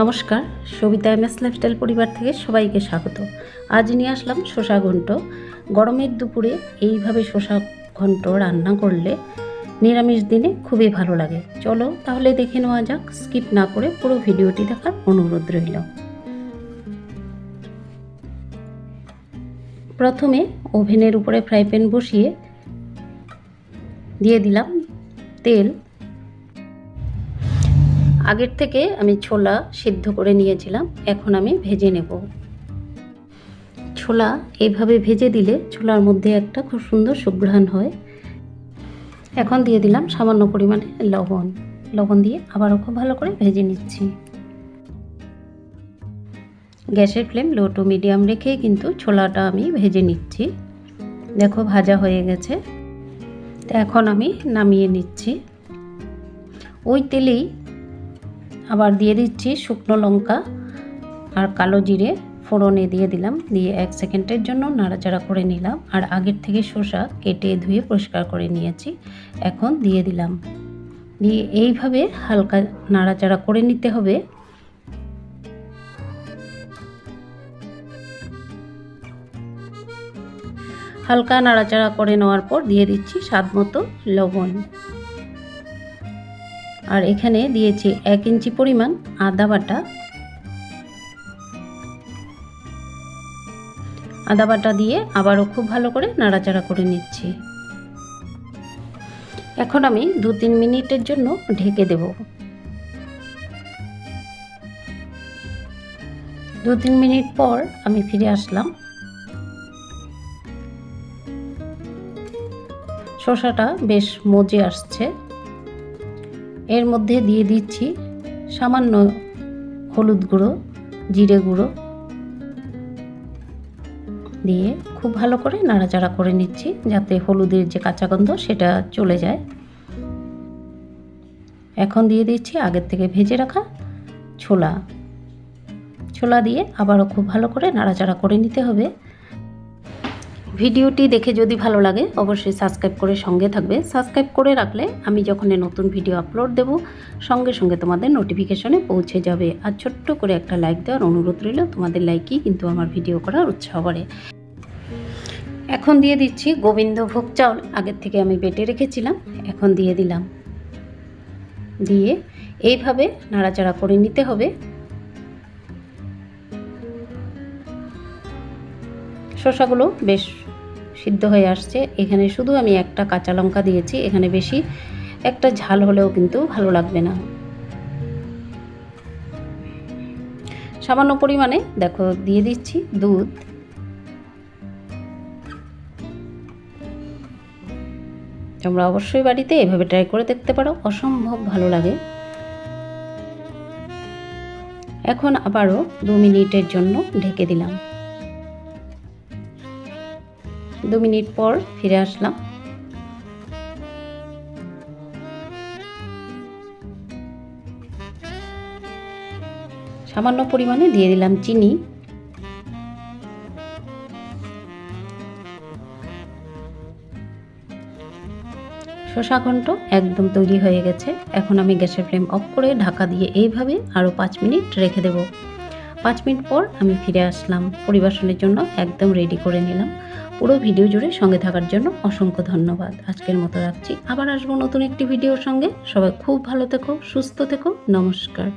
নমস্কার, Sabita M S lifestyle পরিবার থেকে সবাইকে স্বাগত। আজ নিয়ে আসলাম শসা ঘন্ট। গরমের দুপুরে এইভাবে শসা ঘন্ট রান্না করলে নিরামিষ দিনে খুবই ভালো লাগে। চলো তাহলে দেখে নেওয়া যাক, স্কিপ না করে পুরো ভিডিওটি দেখার অনুরোধ রইল। প্রথমে ওভেনের উপরে ফ্রাই প্যান বসিয়ে দিয়ে দিলাম তেল। আগের থেকে আমি ছোলা সিদ্ধ করে নিয়েছিলাম, এখন আমি ভেজে নেব। ছোলা এইভাবে ভেজে দিলে ছোলার মধ্যে একটা খুব সুন্দর সুঘ্রাণ হয়। এখন দিয়ে দিলাম সামান্য পরিমাণে লবণ। লবণ দিয়ে আবারও খুব ভালো করে ভেজে নিচ্ছি। গ্যাসের ফ্লেম লো টু মিডিয়াম রেখে কিন্তু ছোলাটা আমি ভেজে নিচ্ছি। দেখো ভাজা হয়ে গেছে। এখন আমি নামিয়ে নিচ্ছি। ওই তেলেই আবার দিয়ে দিচ্ছি শুকনো লঙ্কা আর কালো জিরে ফোড়নে দিয়ে দিলাম। দিয়ে এক সেকেন্ডের জন্য নাড়াচাড়া করে নিলাম। আর আগের থেকে শসা কেটে ধুয়ে পরিষ্কার করে নিয়েছি। এখন দিয়ে দিলাম। দিয়ে এইভাবে হালকা নাড়াচাড়া করে নিতে হবে। হালকা নাড়াচাড়া করে নেওয়ার পর দিয়ে দিচ্ছি স্বাদ মতো লবণ। আর এখানে দিয়েছি এক ইঞ্চি পরিমাণ আদা বাটা। আদা বাটা দিয়ে আবারও খুব ভালো করে নাড়াচাড়া করে নিচ্ছি। এখন আমি দু তিন মিনিটের জন্য ঢেকে দেব। দু তিন মিনিট পর আমি ফিরে আসলাম। শসাটা বেশ মজে আসছে। এর মধ্যে দিয়ে দিচ্ছি সামান্য হলুদ গুঁড়ো, জিরে গুঁড়ো দিয়ে খুব ভালো করে নাড়াচাড়া করে নিচ্ছি যাতে হলুদের যে কাঁচা গন্ধ সেটা চলে যায়। এখন দিয়ে দিচ্ছি আগের থেকে ভেজে রাখা ছোলা। ছোলা দিয়ে আবারও খুব ভালো করে নাড়াচাড়া করে নিতে হবে। ভিডিওটি দেখে যদি ভালো লাগে, অবশ্যই সাবস্ক্রাইব করে সঙ্গে থাকবে। সাবস্ক্রাইব করে রাখলে আমি যখন নতুন ভিডিও আপলোড দেব, সঙ্গে সঙ্গে তোমাদের নোটিফিকেশনে পৌঁছে যাবে। আর ছোট্ট করে একটা লাইক দেওয়ার অনুরোধ রইল, তোমাদের লাইকই কিন্তু আমার ভিডিও করার উৎসাহ করে এখন দিয়ে দিচ্ছি গোবিন্দভোগ চাউল। আগের থেকে আমি বেটে রেখেছিলাম, এখন দিয়ে দিলাম। দিয়ে এইভাবে নাড়াচাড়া করে নিতে হবে। শসাগুলো বেশ সিদ্ধ হয়ে আসছে। এখানে শুধু আমি একটা কাঁচা লঙ্কা দিয়েছি। এখানে বেশি একটা ঝাল হলেও কিন্তু ভালো লাগবে না। সামান্য পরিমাণে, দেখো, দিয়ে দিচ্ছি দুধ। তোমরা অবশ্যই বাড়িতে এভাবে ট্রাই করে দেখতে পারো। অসম্ভব ভালো লাগে। এখন আবারও দু মিনিটের জন্য ঢেকে দিলাম। দু মিনিট পর ফিরে আসলাম। সামান্য পরিমাণে দিয়ে দিলাম চিনি। শশা ঘন্ট একদম তৈরি হয়ে গেছে। এখন আমি গ্যাসের ফ্লেম অফ করে ঢাকা দিয়ে এইভাবে আরও পাঁচ মিনিট রেখে দেব। পাঁচ মিনিট পর আমি ফিরে আসলাম। পরিবেশনের জন্য একদম রেডি করে নিলাম। পুরো ভিডিও জুড়ে সঙ্গে থাকার জন্য অসংখ্য ধন্যবাদ। আজকের মতো রাখছি। আবার আসব নতুন একটি ভিডিওর সঙ্গে। সবাই খুব ভালো থেকো, সুস্থ থেকো। নমস্কার।